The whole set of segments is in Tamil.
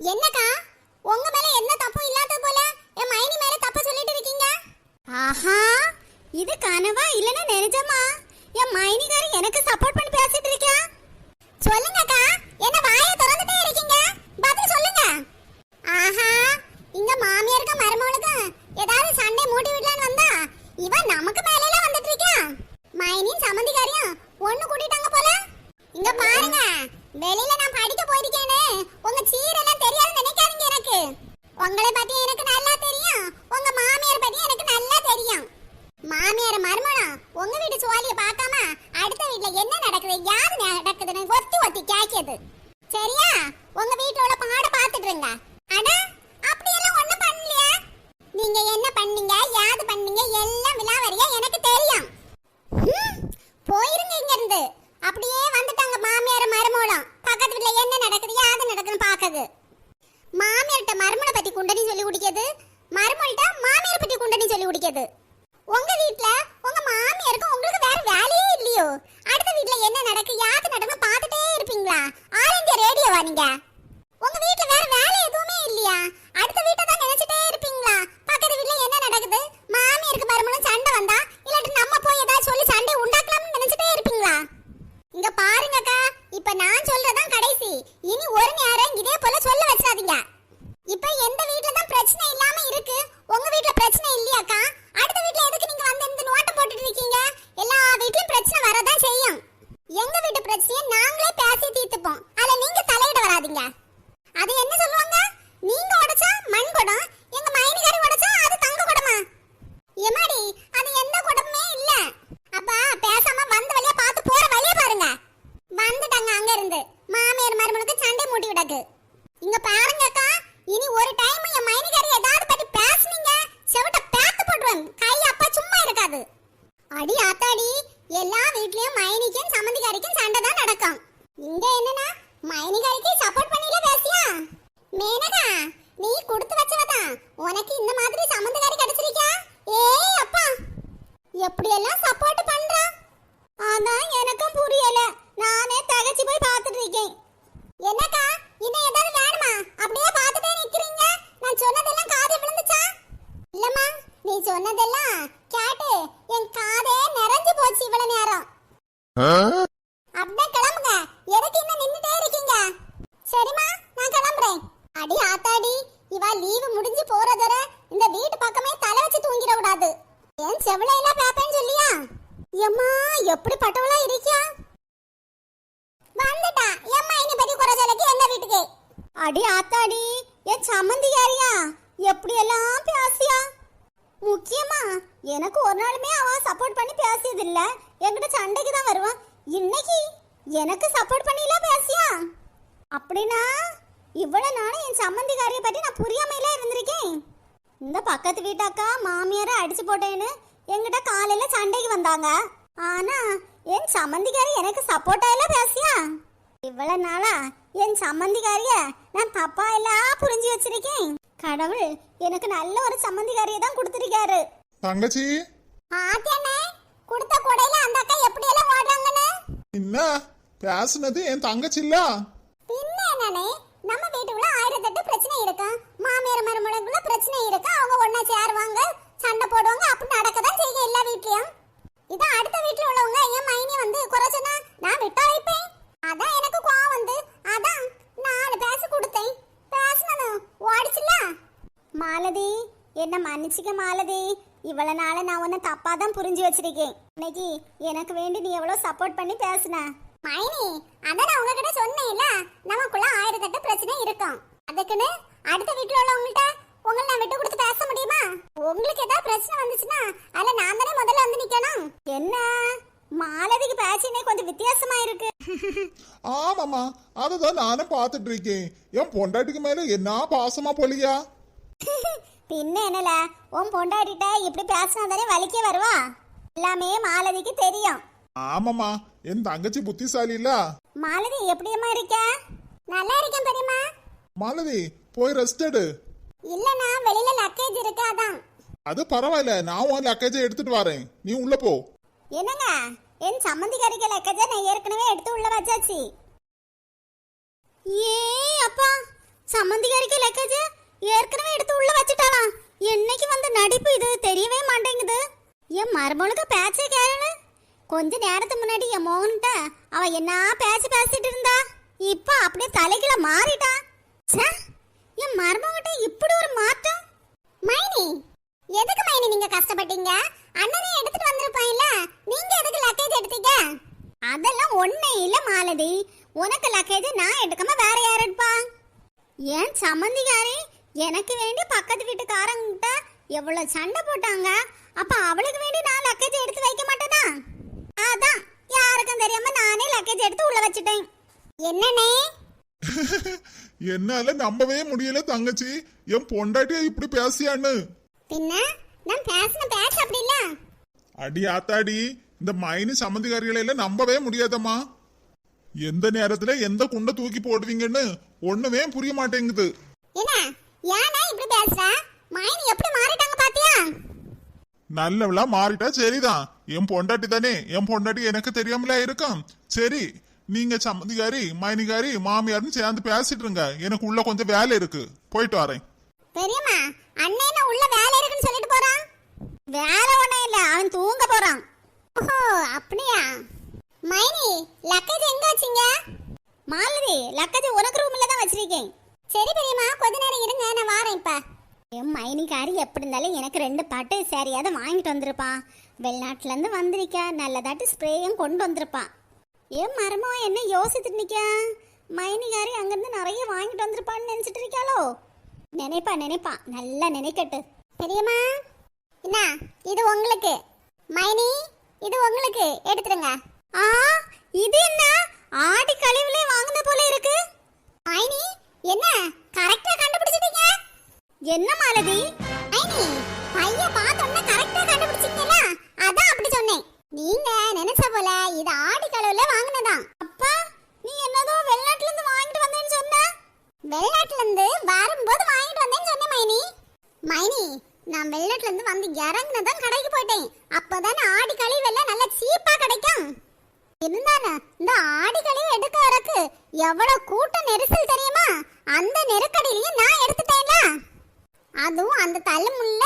என்னக்கா? உங்க மேல என்ன தப்பும் இல்லாத போல? என் மைனி மேல தப்பு சொல்லிட்டு இருக்கீங்க? ஆஹா இது கனவா இல்லனா நிஜமா? என் மைனிகாரி எனக்கு சப்போர்ட் பண்ணி பேசிட்டு இருக்கா? சொல்லுங்கக்கா என்ன வாயை திறந்துட்டே இருக்கீங்க? பதில் சொல்லுங்க. ஆஹா இங்க மாமியாருக்கு மருமகளுக்கு ஏதாவது சண்டை மூட்டி விடலான்னு வந்தா இவன் நமக்கு மேல வந்துட்டு இருக்கா? மைனின் சம்மந்திக்காரியும் ஒண்ணு கூட்டிட்டாங்க போல? இங்க பாருங்க வெளியில நான் படிக்க போயிருக்கேன்னு உங்க சீரெல்லாம் தெரியாதுன்னு நினைக்காதீங்க எனக்கு உங்களை பத்தி எனக்கு நல்லா தெரியும். உங்க மாமியார் பத்தி எனக்கு நல்லா தெரியும். மாமியார் மருமணம் உங்க வீட்டு சுவாலிய பார்க்காம அடுத்த வீட்ல என்ன நடக்குது? யாரு நடக்குதுன்னு ஒத்தி ஒத்தி கேக்குது சரியா? உங்க வீட்டோட பாட பாத்துட்டு இருங்க. ஆனா அப்படி எல்லாம் ஒண்ணும் பண்ணலையா? நீங்க என்ன பண்ணீங்க? யாது பண்ணீங்க? எல்லாம் விலாவரியா எனக்கு தெரியும். போயிருங்க இங்க இருந்து அப்படியே வந்துட்டாங்க மாமியார் மருமோளம் பக்கத்து வீட்ல என்ன நடக்குது? யாது நடக்குதுன்னு பாக்குது மாமியார்ட்ட மருமனை பத்தி குண்டனி சொல்லி குடிக்கிறது? மருமல்ட்ட மாமியார் பத்தி குண்டனி சொல்லி குடிக்கிறது. உங்க வீட்ல உங்க மாமியாருக்கு உங்களுக்கு வேற வேலையே இல்லையோ? அடுத்த வீட்ல என்ன நடக்கு யாத்து நடக்கு பார்த்துட்டே இருப்பீங்களா? ஆல் இந்தியா ரேடியோவா நீங்க உங்க வீட்ல வேற வேலை எதுவுமே இல்லையா அடுத்த வீட்டை தான் நினைச்சிட்டே இருப்பீங்களா பக்கத்து வீட்ல என்ன நடக்குது மாமியாருக்கு மருமனும் சண்டை வந்தா இல்லாட்டி நம்ம போய் ஏதாவது சொல்லி சண்டை உண்டாக்கலாம்னு நினைச்சிட்டே இருப்பீங்களா இங்க பாருங்கக்கா இப்ப நான் சொல்றதான் கடைசி இனி ஒரு நேரம் இதே போல சொல்ல வச்சிடாதீங்க இப்ப எந்த வீட்ல தான் பிரச்சனை இல்லாம இருக்கு உங்க வீட்ல பிரச்சனை இல்லையாக்கா அடுத்த வீட்ல எதுக்கு நீங்க வந்து இந்த நோட்டம் போட்டுட்டு இருக்கீங்க எல்லா வீட்லயும் பிரச்சனை வரதான் செய்யும். எங்க வீட்டு பிரச்சனையை நாங்களே பேசி தீர்த்துப்போம் அத நீங்க தலையிட வராதீங்க அது என்ன சொல்லுவாங்க நீங்க உடைச்சா மண் குடம் எங்க மைனிகாரி உடைச்சா அது தங்க குடமா எமாடி அது எந்த குடமே இல்ல அப்ப பேசாம வந்த வழியா பார்த்து போற வழிய பாருங்க வந்துட்டாங்க அங்க இருந்து மாமியார் மருமனுக்கு சண்டை மூட்டி விடக்கு இங்க பாருங்க அக்கா இனி ஒரு டைம் என் மைனிகாரி ஏதாவது பத்தி பேசுனீங்க செவிட்ட பேத்து போட்டுருவேன் கை அப்பா சும்மா இருக்காது அடி ஆத்தாடி எல்லா வீட்லயும் மைனிக்கும் சம்மந்திக்காரிக்கும் சண்டை தான் நடக்கும் இங்க என்னன்னா மைனிகாரிக்கு சப்போர்ட் பண்ணில பேசியா மேனகா நீ கொடுத்து வச்சவதான் உனக்கு இந்த மாதிரி சம்மந்தக்காரி கிடைச்சிருக்கா ஏய் அப்பா எப்படி எல்லாம் சப்போர்ட் பண்றா அதான் எனக்கும் புரியல நானே தகச்சு போய் பார்த்துட்டு இருக்கேன் என்னக்கா இன்னும் ஏதாவது வேணுமா அப்படியே பார்த்துட்டே நிக்கிறீங்க நான் சொன்னதெல்லாம் காது விழுந்துச்சா இல்லம்மா நீ சொன்னதெல்லாம் கேட்டு என் காதே நிறைஞ்சு போச்சு இவ்வளவு நேரம் அப்படியே கிளம்புங்க எதுக்கு இன்னும் நின்னுட்டே இருக்கீங்க சரிம்மா நான் கிளம்புறேன் அடி ஆத்தாடி இவா லீவு முடிஞ்சு போறதர இந்த வீட்டு பக்கமே தலை வச்சு தூங்கிட கூடாது ஏன் செவிலையில பாப்பேன்னு சொல்லியா எம்மா எப்படி பட்டவளா இருக்கியா? வந்துட்டா. எம்மா இனி பத்தி குறை சொல்லக்கு என்ன வீட்டுக்கு? அடி ஆத்தாடி என் சம்மந்தி யாரியா? எப்படி எல்லாம் பேசியா? முக்கியமா எனக்கு ஒரு நாளுமே அவன் சப்போர்ட் பண்ணி பேசியது இல்ல என்கிட்ட சண்டைக்கு தான் வருவான். இன்னைக்கு எனக்கு சப்போர்ட் பண்ணில பேசியா? அப்படின்னா இவ்வளவு நாளும் என் சம்மந்திக்காரியை பற்றி நான் புரியாமையில இருந்திருக்கேன். இந்த பக்கத்து வீட்டாக்கா மாமியாரை அடிச்சு போட்டேன்னு என்கிட்ட காலையில சண்டைக்கு வந்தாங்க. ஆனா என் சம்மந்திக்காரி எனக்கு சப்போர்ட்டா எல்லாம் பேசியா? இவ்வளவு நாளா என் சம்மந்திக்காரிய நான் தப்பா எல்லாம் புரிஞ்சு வச்சிருக்கேன். கடவுள் எனக்கு நல்ல ஒரு சம்மந்திக்காரியை தான் கொடுத்திருக்காரு. தங்கச்சி? ஆத்தியண்ணே கொடுத்த கொடையில அந்த அக்கா எப்படி எல்லாம் ஓடுறாங்கன்னு என்ன? பேசுனது என் தங்கச்சி இல்ல? பின்ன என்னண்ணே நம்ம வீட்டுக்குள்ள ஆயிரத்தெட்டு பிரச்சனை இருக்கு. மாமியார் மருமகளுக்குள்ள பிரச்சனை இருக்கு. அவங்க ஒண்ணா சேருவாங்க. சண்டை போடுவாங்க அப்படி நடக்கதான் செய்யும் எல்லா வீட்லயும். இது அடுத்த வீட்ல உள்ளவங்க என் மைனி வந்து குறை சொன்னா நான் விட்டா வைப்பேன் அதான் எனக்கு கோவம் வந்து. அதான் நாலு பேச கொடுத்தேன். பேசினது ஓடிச்சுல மாலதி என்ன மன்னிச்சுக்க மாலதி. இவ்வளவு நாள நான் உன்னை தப்பா தான் புரிஞ்சு வச்சிருக்கேன். இன்னைக்கு எனக்கு வேண்டி நீ எவ்வளவு சப்போர்ட் பண்ணி பேசுன? மைனி அதான் நான் உங்ககிட்ட சொன்னேன்ல. நமக்குள்ள ஆயிரத்தெட்டு பிரச்சனை இருக்கும். அதுக்குன்னு அடுத்த வீட்டுல உள்ளவங்கள்ட்ட உங்களை நான் விட்டு கொடுத்து பேச முடியுமா? உங்களுக்கு ஏதாவது பிரச்சனை வந்துச்சுன்னா அதுல நான் தானே முதல்ல வந்து நிக்கணும். என்ன? மாலதிக்கு பேச்சினே கொஞ்சம் வித்தியாசமா இருக்கு. ஆமாமா அததான் நானும் பார்த்துட்டு இருக்கேன். என் பொண்டாட்டிக்கு மேல என்ன பாசமா போலியா பின்ன என்னல? உன் பொண்டாட்டிட்ட இப்படி பேசினா தானே வலிக்க வருவா? எல்லாமே மாலதிக்கு தெரியும். ஆமாமா என் தங்கச்சி புத்திசாலி இல்ல மாலதி எப்படியம்மா இருக்க? நல்லா இருக்கேன் பெரியம்மா. மாலதி போய் ரெஸ்ட் எடு. இல்லனா வெளியில லக்கேஜ் இருக்கு அதான். அது பரவாயில்ல நான் உன் லக்கேஜை எடுத்துட்டு வரேன். நீ உள்ள போ. என்னங்க? என் சம்மந்திக்காரிக்க லக்கேஜை நான் ஏற்கனவே எடுத்து உள்ள வச்சாச்சு. ஏ அப்பா சம்மந்திகாரிக்கு லக்கேஜ் ஏற்கனவே எடுத்து உள்ள வச்சுட்டாளாம் என்னைக்கு வந்த நடிப்பு இது? தெரியவே மாட்டேங்குது. என் மருமகளுக்கு பேச்சே கேளு கொஞ்ச நேரத்துக்கு முன்னாடி என் மோகன்கிட்ட அவ என்ன பேச்சு பேசிட்டு இருந்தா? இப்ப அப்படியே தலைகில மாறிட்டா. ச்சே, என் மருமகிட்ட இப்படி ஒரு மாற்றம்? மைனி எதுக்கு மைனி நீங்க கஷ்டப்பட்டீங்க? அண்ணனே எடுத்துட்டு வந்திருப்பான்ல. நீங்க எதுக்கு லக்கேஜ் எடுத்தீங்க? அதெல்லாம் ஒண்ணே இல்ல மாலதி. உனக்கு லக்கேஜ் நான் எடுக்காம வேற யார் எடுப்பா? ஏன் சம்மந்திகாரி? எனக்கு வேண்டி பக்கத்து வீட்டுக்காரங்கிட்ட எவ்வளவு சண்டை போட்டாங்க. அப்ப அவளுக்கு வேண்டி நான் லக்கேஜ் எடுத்து வைக்க மாட்டேனா? அதான் யாருக்கும் தெரியாம நானே லக்கேஜ் எடுத்து உள்ள வச்சுட்டேன். என்னனே என்னால நம்பவே முடியல தங்கச்சி. என் பொண்டாட்டிய இப்படி பேசியான்னு. பின்ன? நான் பேசின பேச்சு அப்படி இல்ல. அடி ஆத்தாடி இந்த மைனி சம்மந்திகாரிகளை எல்லாம் நம்பவே முடியாதம்மா. எந்த நேரத்துல எந்த குண்டை தூக்கி போடுவீங்கன்னு ஒண்ணுமே புரிய மாட்டேங்குது. என்ன? ஏன்னா இப்படி பேசுற? மைனி எப்படி மாறிட்டாங்க பாத்தியா? நல்லவளா மாறிட்டா சரிதான். என் பொண்டாட்டி தானே. என் பொண்டாட்டி எனக்கு தெரியாமல இருக்கும். சரி நீங்க சம்மந்திகாரி மைனிகாரி மாமியார்னு சேர்ந்து பேசிட்டு இருங்க எனக்கு உள்ள கொஞ்சம் வேலை இருக்கு. போயிட்டு வரேன். பெரியம்மா அண்ணன் உள்ள வேலை இருக்குன்னு சொல்லிட்டு போறான்? வேலை ஒண்ணும் இல்ல அவன் தூங்க போறான். ஓஹோ அப்படியா? மைனி லக்கேஜ் எங்க வச்சீங்க? மாலதி லக்கேஜ் உனக்கு ரூம்ல தான் வச்சிருக்கேன். சரி பெரியம்மா கொஞ்ச நேரம் இருங்க நான் வாரேன் இப்ப. என் மைனிக்காரி எப்படி இருந்தாலும் எனக்கு ரெண்டு பாட்டு சரியாத வாங்கிட்டு வந்திருப்பான். வெளிநாட்டுல இருந்து வந்திருக்கா நல்லதாட்டு ஸ்ப்ரேயும் கொண்டு வந்திருப்பா ஏன் மரமோ என்ன யோசித்துட்டு நிக்க மைனிகாரி அங்கிருந்து நிறைய வாங்கிட்டு வந்திருப்பான்னு நினைச்சிட்டு இருக்காளோ நினைப்பா நினைப்பா. நல்லா நினைக்கட்டு. பெரியம்மா என்ன இது உங்களுக்கு. மைனி இது உங்களுக்கு. எடுத்துருங்க ஆ இது என்ன? ஆடி கழிவுலே வாங்குன போல இருக்கு. மைனி என்ன? கரெக்டா கண்டுபிடிச்சிட்டீங்க? என்ன மாலதி? மைனி பைய பார்த்தோம்னா கரெக்டா கண்டுபிடிச்சிட்டீங்களா? அதான் அப்படி சொன்னேன். நீங்க நினைச்ச போல இது வெளிநாட்டுல இருந்து வரும்போது வாங்கிட்டு வந்தேன்னு சொன்னேன் மைனி. மைனி நான் வெளிநாட்டுல இருந்து வந்து இறங்குனதான் கடைக்கு போயிட்டேன். அப்பதானே ஆடி கழிவு எல்லாம் நல்லா சீப்பா கிடைக்கும். இருந்தானே இந்த ஆடி கழிவு எடுக்க வரக்கு எவ்வளவு கூட்ட நெரிசல் தெரியுமா? அந்த நெருக்கடியிலையும் நான் எடுத்துட்டேன்ல. அதுவும் அந்த தள்ளுமுள்ள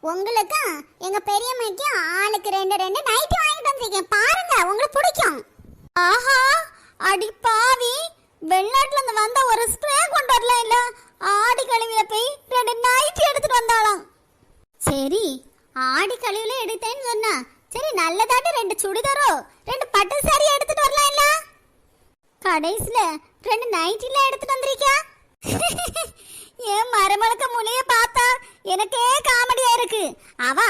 உங்களுக்கும் எங்க பெரியம்மைக்கும் ஆளுக்கு ரெண்டு ரெண்டு நைட்டி வாங்கிட்டு வந்திருக்கேன். பாருங்க உங்களுக்கு பிடிக்கும். ஆஹா அடி பாவி. வெளிநாட்டுல இருந்து வந்த ஒரு ஸ்ப்ரே கொண்டு வரல இல்ல ஆடி கழிவுல போய் ரெண்டு நைட்டி எடுத்துட்டு வந்தாளாம். சரி ஆடி கழிவுல எடுத்தேன்னு சொன்னா சரி நல்லதாட்டு ரெண்டு சுடிதாரோ ரெண்டு பட்டு சாரி எடுத்துட்டு வரலாம் இல்ல கடைசில ரெண்டு நைட்டில எடுத்துட்டு வந்திருக்கியா? என் மரமளக்க முனைய பார்த்தா எனக்கே காமெடியா இருக்கு. அவா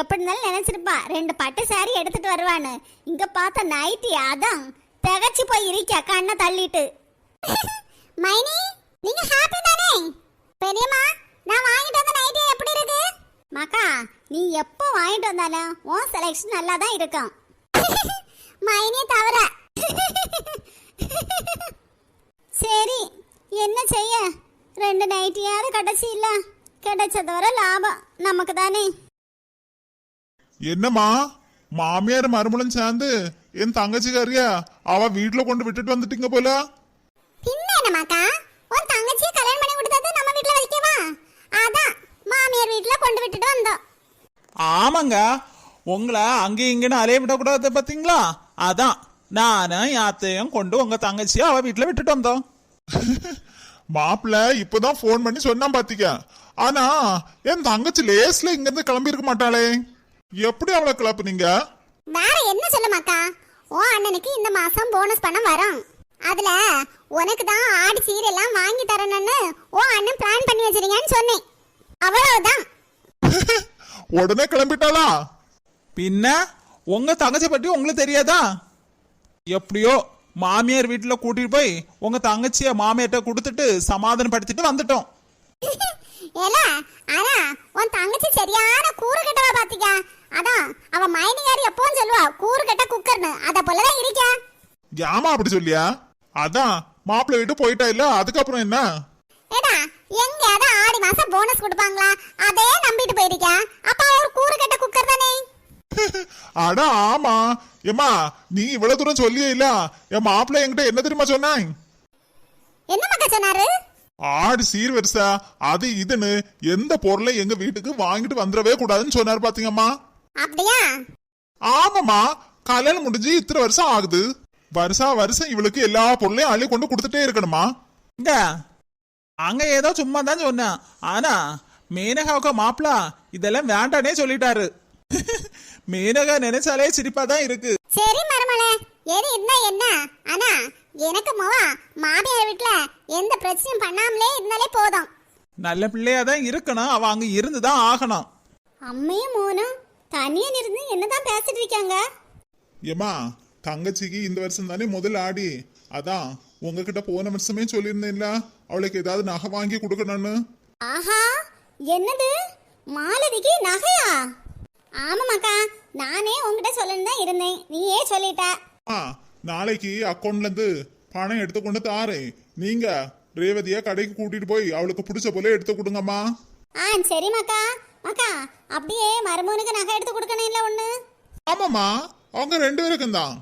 எப்படி இருந்தாலும் நினைச்சிருப்பா ரெண்டு பட்டு சாரி எடுத்துட்டு வருவான்னு. இங்க பார்த்த நைட்டி அதான் திகச்சு போய் இருக்கியா கண்ணை தள்ளிட்டு. மைனி நீங்க ஹாப்பி தானே பெரியம்மா நான் வாங்கிட்டு வந்த நைட்டி எப்படி இருக்கு? மக்கா நீ எப்போ வாங்கிட்டு வந்தாலும் உன் செலெக்ஷன் நல்லா தான் இருக்கும். மைனி தவிர சரி என்ன செய்ய? ரெண்டு நைட்டியாவது கிடைச்சி இல்ல? கிடைச்சத வர லாபம் நமக்கு தானே. என்னம்மா? மாமியார் மருமகளும் சேர்ந்து என் தங்கச்சி கறியா அவ வீட்டுல கொண்டு விட்டுட்டு வந்துட்டீங்க போல? என்னமாக்கா உன் தங்கச்சியை கல்யாணம் பண்ணி கொடுத்தது நம்ம வீட்ல வைக்கவா அதான் மாமியார் வீட்ல கொண்டு விட்டுட்டு வந்தோம். ஆமாங்க. உங்களை அங்கேயும் இங்கேன்னு அலைய விடக்கூடாது பார்த்தீங்களா அதான் நானும் என் அத்தையும் கொண்டு உங்க தங்கச்சியை அவ வீட்டில் விட்டுட்டு வந்தோம். மாப்பிள்ள இப்பதான் ஃபோன் பண்ணி சொன்னான் பாத்தீங்க. ஆனா என் தங்கச்சி லேஸ்ல இங்க இருந்து கிளம்பி இருக்க மாட்டாளே. எப்படி அவளை கிளப்புனீங்க? வேற என்ன சொல்லுமாக்கா உன் அண்ணனுக்கு இந்த மாசம் போனஸ் பணம் வரும். அதுல உனக்கு தான் ஆடி சீரெல்லாம் வாங்கி தரணும்னு உன் அண்ணன் பிளான் பண்ணி வச்சிருக்கேன்னு சொன்னேன். அவ்வளவுதான். உடனே கிளம்பிட்டாளா? பின்ன உங்க தங்கச்சி பற்றி உங்களுக்கு தெரியாதா? எப்படியோ மாமியார் வீட்டில் கூட்டிட்டு போய் உங்க தங்கச்சியை மாமியார்ட்ட கொடுத்துட்டு சமாதானப்படுத்திட்டு வந்துட்டோம். ஏல ஆனா உன் தங்கச்சி சரியான கூறு கெட்டவா பாத்திக்க அதான் அவ மைனிகாரி எப்பவும் சொல்லுவா கூறு கெட்ட குக்கர்னு. அத போலதான் இருக்கா ஏமா அப்படி சொல்லியா? அதான் மாப்பிள்ளை விட்டு போயிட்டா இல்ல? அதுக்கப்புறம் என்ன? ஏடா எங்கேயாவது ஆடி மாசம் போனஸ் கொடுப்பாங்களா? அதே நம்பிட்டு போயிருக்கா அப்ப ஒரு கூறு கெட்ட குக்கர் தானே? அட ஆமா. ஏமா நீ இவ்வளவு தூரம் சொல்லியே இல்ல. என் மாப்பிள்ளை என்கிட்ட என்ன தெரியுமா சொன்னான் என்ன மக்கா சொன்னாரு? ஆடு சீர்வரிசா அது இதுன்னு எந்த பொருளை எங்க வீட்டுக்கு வாங்கிட்டு வந்துடவே கூடாதுன்னு சொன்னாரு பாத்தீங்கம்மா. அப்படியா? ஆமாமா கல்யாணம் முடிஞ்சு இத்தனை வருஷம் ஆகுது. வருஷா வருஷம் இவளுக்கு எல்லா பொருளையும் அள்ளி கொண்டு கொடுத்துட்டே இருக்கணுமா? இங்க அங்க ஏதோ சும்மா தான் சொன்னேன். ஆனா மேனகாவுக்கு மாப்பிள இதெல்லாம் வேண்டானே சொல்லிட்டாரு. மேனகா நினைச்சாலே சிரிப்பா தான் இருக்கு. சரி மருமலே எது இருந்தா என்ன? ஆனா எனக்கு மோவா மாமியார் வீட்ல எந்த பிரச்சனையும் பண்ணாமலே இருந்தாலே போதும். நல்ல பிள்ளையா தான் இருக்கணும். அவ அங்க இருந்து தான் ஆகணும். அம்மையும் மோனும் தனியா இருந்து என்னதான் பேசிட்டு இருக்காங்க? ஏமா தங்கச்சிக்கு இந்த வருஷம் தானே முதல் ஆடி. அதான் உங்ககிட்ட போன வருஷமே சொல்லியிருந்தேன்ல அவளுக்கு ஏதாவது நகை வாங்கி கொடுக்கணும்னு. ஆஹா என்னது? மாலதிக்கு நகையா? ஆமாமாக்கா நானே உங்ககிட்ட சொல்லணும் தான் இருந்தேன். நீயே சொல்லிட்ட. ஆ நாளைக்கு அக்கௌண்ட்ல இருந்து பணம் எடுத்து கொண்டு தாரேன். நீங்க ரேவதிய கடைக்கு கூட்டிட்டு போய் அவளுக்கு பிடிச்ச போல எடுத்து கொடுங்கம்மா. ஆ சரி மக்கா மக்கா அப்படியே மருமகனுக்கு நகை எடுத்து கொடுக்கணும் இல்ல ஒண்ணு? ஆமாம்மா அவங்க ரெண்டு பேருக்கும் தான்.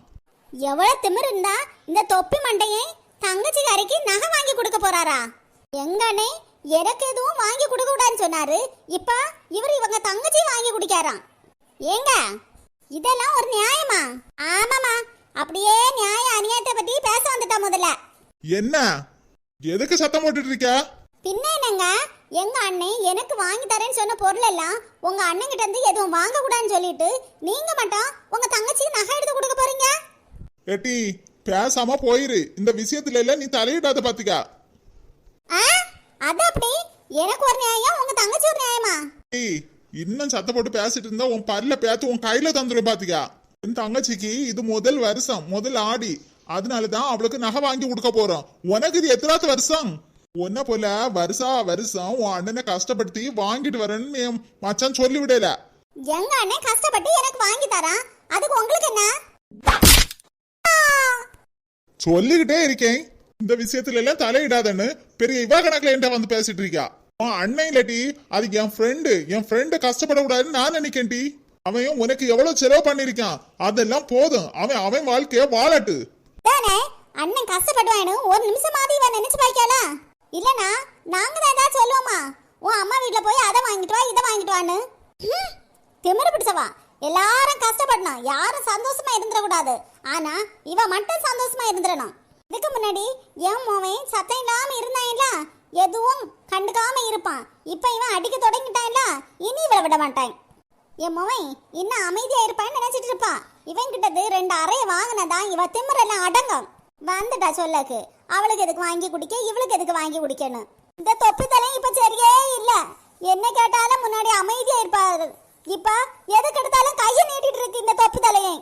எவ்வளவு திமிரு இருந்தா இந்த தொப்பி மண்டையை தங்கச்சி கரைக்கு நகை வாங்கி கொடுக்க போறாரா? எங்கனே எனக்கு எதுவும் வாங்கி கொடுக்க கூடாதுன்னு சொன்னாரு. இப்ப இவர் இவங்க தங்கச்சி வாங்கி குடிக்காராம். ஏங்க இதெல்லாம் ஒரு நியாயமா? ஆமாமா அப்படியே நியாய அநியாயத்தை பத்தி பேச வந்துட்டா முதல்ல. என்ன? எதுக்கு சத்தம் போட்டுட்டு இருக்க? பின்ன என்னங்க? எங்க அண்ணன் எனக்கு வாங்கி தரேன்னு சொன்ன பொருள் எல்லாம் உங்க அண்ணன் கிட்ட இருந்து எதுவும் வாங்க கூடாதுன்னு சொல்லிட்டு நீங்க மட்டும் உங்க தங்கச்சிக்கு நகை எடுத்து கொடுக்க போறீங்க? ஏட்டி பேசாம போயிரு. இந்த விஷயத்துல எல்லாம் நீ தலையிடாத பாத்துக்க. ஆ? அது அப்படி? எனக்கு ஒரு நியாயம்? உங்க தங்கச்சி ஒரு நியாயமா? இன்னும் சத்தம் போட்டு பேசிட்டு இருந்தா உன் பல்ல பேத்து உன் கையில தந்துடும் பாத்துக்க. என் தங்கச்சிக்கு இது முதல் வருஷம் முதல் ஆடி. அதனாலதான் அவளுக்கு நகை வாங்கி கொடுக்க போறோம். உனக்கு இது எத்தனாவது வருஷம்? உன்ன போல வருஷா வருஷம் உன் அண்ணனை கஷ்டப்படுத்தி வாங்கிட்டு வரேன்னு மச்சான் சொல்லி விடல எங்க அண்ணன் கஷ்டப்பட்டு எனக்கு வாங்கி தரான். அதுக்கு உங்களுக்கு என்ன? சொல்லிக்கிட்டே இருக்கேன். இந்த விஷயத்துல எல்லாம் தலையிடாதன்னு பெரிய இவா கணக்குல என்கிட்ட வந்து பேசிட்டு இருக்கா. உன் அண்ணன் இல்லாட்டி அது என் ஃப்ரெண்டு என் ஃப்ரெண்டு கஷ்டப்படக்கூடாதுன்னு நான் நினைக்கேன் டி. அவன் உனக்கு எவ்வளவு செலவு பண்ணிருக்கான் அதெல்லாம் போதும். அவன் அவன் வாழ்க்கைய வாழட்டு. அண்ணன் கஷ்டப்படுவானு ஒரு நிமிஷமாவது இவன் நினைச்சு பாய்க்கல இல்லனா நாங்க தான் ஏதாவது சொல்லுவோமா? உன் அம்மா வீட்டுல போய் அதை வாங்கிட்டு வா இதை வாங்கிட்டு வான்னு. ஹம், பிடிச்சவா? எல்லாரும் கஷ்டப்படணும். யாரும் சந்தோஷமா இருந்துடக்கூடாது. ஆனா இவ மட்டும் சந்தோஷமா இருந்துடணும். இதுக்கு முன்னாடி என் மோவன் சத்தம் இல்லாம இருந்தான்ல? எதுவும் கண்டுக்காம இருப்பான். இப்ப இவன் அடிக்க தொடங்கிட்டான்ல? இனி இவளை விட மாட்டான். என் மோவன் இன்னும் அமைதியா இருப்பான்னு நினைச்சிட்டு இருப்பான் இவன் கிட்டது ரெண்டு அறைய வாங்கினதா இவ திமிரெல்லாம் அடங்கும். வந்துட்டா சொல்லக்கு. அவளுக்கு எதுக்கு வாங்கி குடிக்க? இவளுக்கு எதுக்கு வாங்கி குடிக்கணும் இந்த தொப்பு தலை இப்ப சரியே இல்ல. என்ன கேட்டாலும் முன்னாடி அமைதியா இருப்பாரு. இப்போ எதுக்கு எடுத்தாலும் கையை நீட்டிட்டு இருக்கு இந்த தொப்பு தலையை